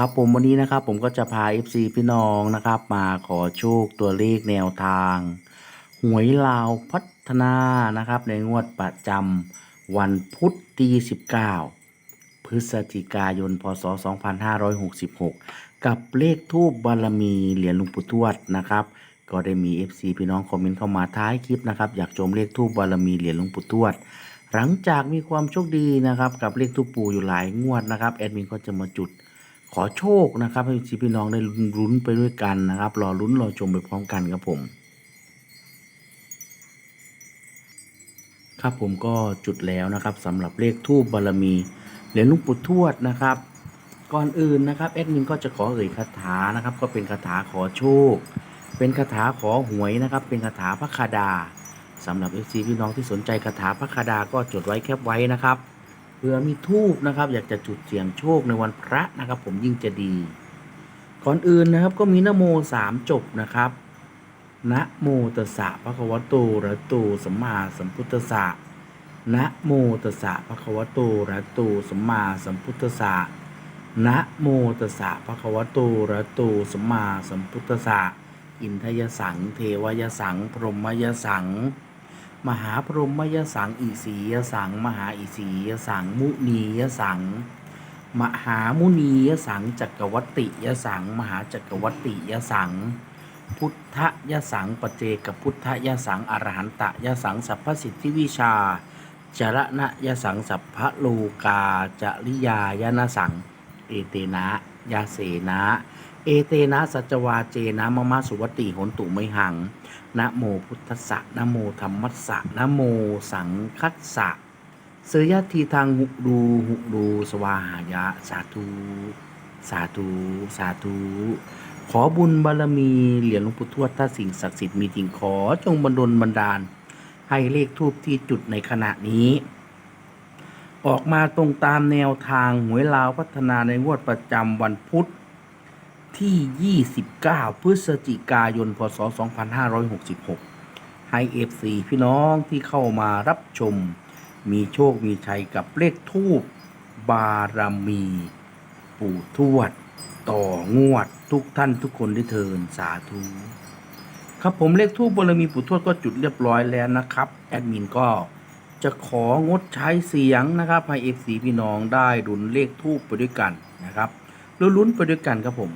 ครับผมวันนี้นะครับผมก็จะพา FC พี่น้องนะครับ มาขอโชคตัวเลขแนวทาง หวยลาวพัฒนานะครับ ในงวดประจำวันพุธที่19 พฤศจิกายน พศ 2566 กับเลขทูบบารมีเหรียญหลุงปู่ทวดนะครับ ก็ได้มี FC พี่น้องคอมเมนต์เข้ามาท้ายคลิปนะครับ อยากชมเลขทูบบารมีเหรียญหลวงปู่ทวดหลังจากมีความโชคดีนะครับ กับเลขทูปปู่อยู่หลายงวดนะครับแอดมินก็จะมาจุด ขอโชคนะครับ ให้พี่น้องได้ลุ้นไปด้วยกันนะครับ รอลุ้นรอชมไปพร้อมกันครับผมครับผมก็จุดแล้วนะครับสำหรับเลขทูบบารมีเหรียญลุงปู่ทวดนะครับ ก่อนอื่นนะครับแอดมินก็จะขอเอ่ยคาถานะครับ ก็เป็นคาถาขอโชค เป็นคาถาขอหวยนะครับ เป็นคาถาพระคาดาสำหรับ FC พี่น้องที่สนใจคาถาพระคาดาก็จดไว้แคปไว้นะครับ เผื่อมีทูบนะครับ อยากจะจุดเสี่ยงโชคในวันพระนะครับ ผมยิ่งจะดีก่อนอื่นนะครับก็มีนโมสามจบนะครับนะโมตัสสะภะคะวะโตระโตสัมมาสัมพุทธัสสะนะโมตัสสะภะคะวะโตระโตสัมมาสัมพุทธัสสะนะโมตัสสะภะคะวะโตระหะโตสัมมาสัมพุทธัสสะอินทยสัง เทวยสัง พรหมยสัง มหาพรหมยสังอิสียสัง มหาอิสียสัง มุนียสัง มหามุนียสังจักรวัตติยสัง มหาจักรวัตติยสัง พุทธยสังปเจกพุทธยสังอรหันตยสังสัพพสิทธิวิชา จรณะยสังสัพพโลกาจริยายนสังเอเตนะยาเสนะ เอเตนะสัจวาเจนะมะมะสุวติโหนตุไมหัง นะโมพุทธสะนะโมธรรมัสสะนะโมสังคัสสะเสยทีทางหุดูหุดูสวาหายะ สาธุ สาธุ สาธุ ขอบุญบารมีเหรียญหลวงปู่ทวดถ้าสิ่งศักดิ์สิทธิ์มีจริงขอจงบันดลบันดาล ให้เลขทูบที่จุดในขณะนี้ ออกมาตรงตามแนวทางหวยลาวพัฒนาในงวดประจำวันพุธ ที่ 29 พฤศจิกายน พศ 2566 ให้ FC พี่น้องที่เข้ามารับชม มีโชคมีชัยกับเลขทูปบารมี ปู่ทวด ต่องวดทุกท่านทุกคนได้เทินสาธุ ครับผมเลขทูปบารมีปู่ทวดก็จุดเรียบร้อยแล้วนะครับ แอดมินก็จะของดใช้เสียงนะครับให้ FC พี่น้องได้ดุนเลขทูปไปด้วยกันนะครับลุ้นๆไปด้วยกันครับผม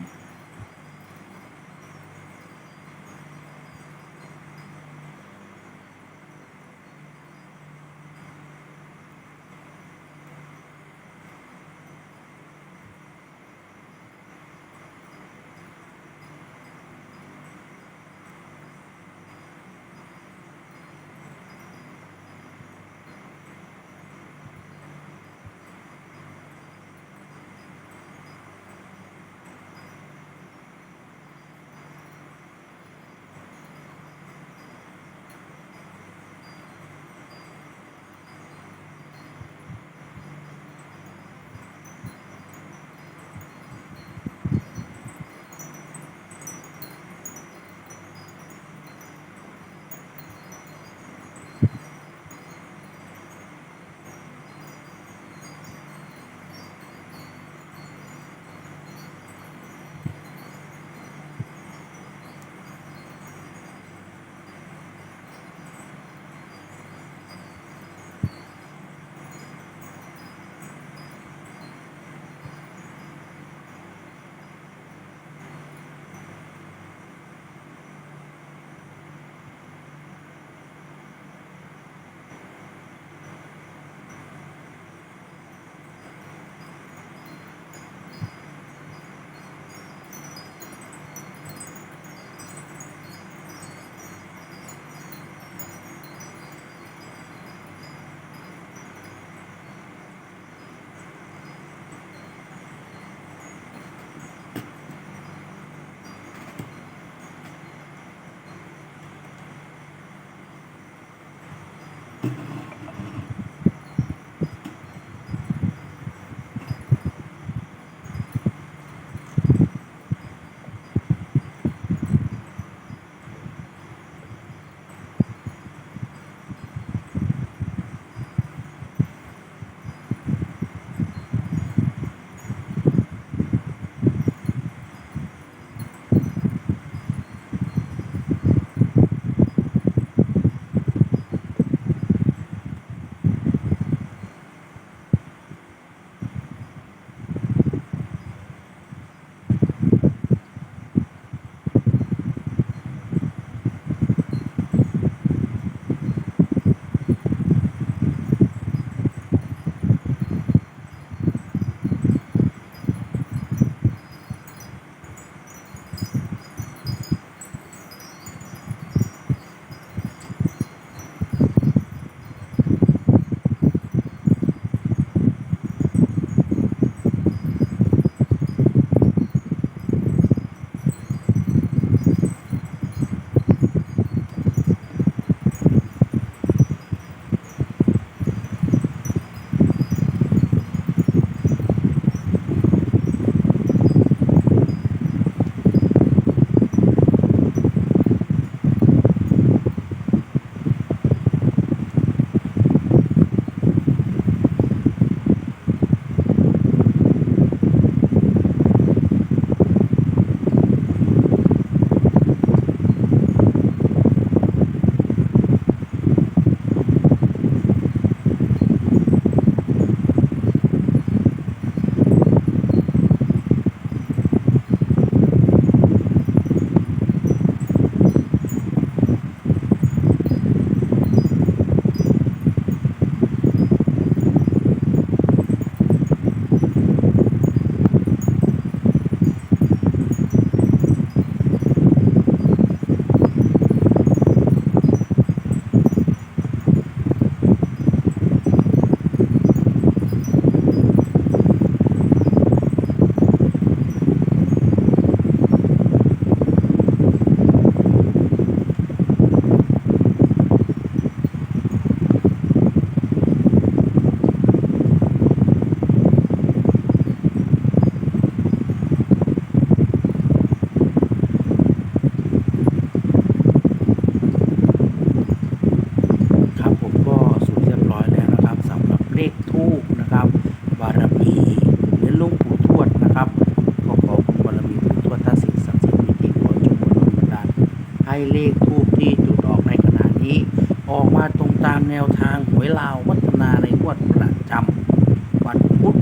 ตามแนวทางหวยลาววัฒนาในงวดประจำวันพุธ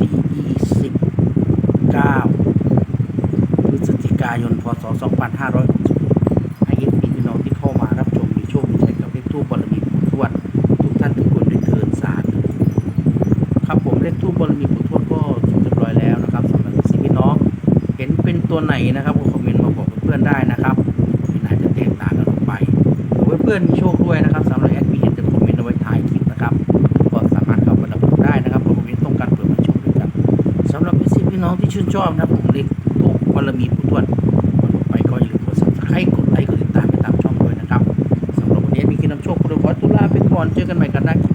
ที่ 29 พฤศจิกายน พศ 2560ให้เอฟซีพี่น้องที่เข้ามารับชมมีโชคมีชัยกับเลขทูบบารมีปู่ทวดทุกท่านทุกคนด้เทินสาธุครับผมเลขทูบบารมีปู่ทวดก็สุดเรียบร้อยแล้วนะครับสำหรับซีพี่น้องเห็นเป็นตัวไหนนะครับก็คอมเมนต์มาบอกเพื่อนๆได้นะครับไม่น่าจจะแตกต่างกันออกไปเพื่อนๆมีโชคด้วยนะครับสำ องที่ชื่นชอบนะครับผมเล็กทุกบารมีผู้ทวดก่อนลงไปก็อย่าลืมกดซับสไครต์กดไลค์กดติดตามไปตามช่องด้วยนะครับสำหรับวันนี้มีกินน้ำโชคคุณขอตุลาไปก่อนเจอกันใหม่กันนะครับ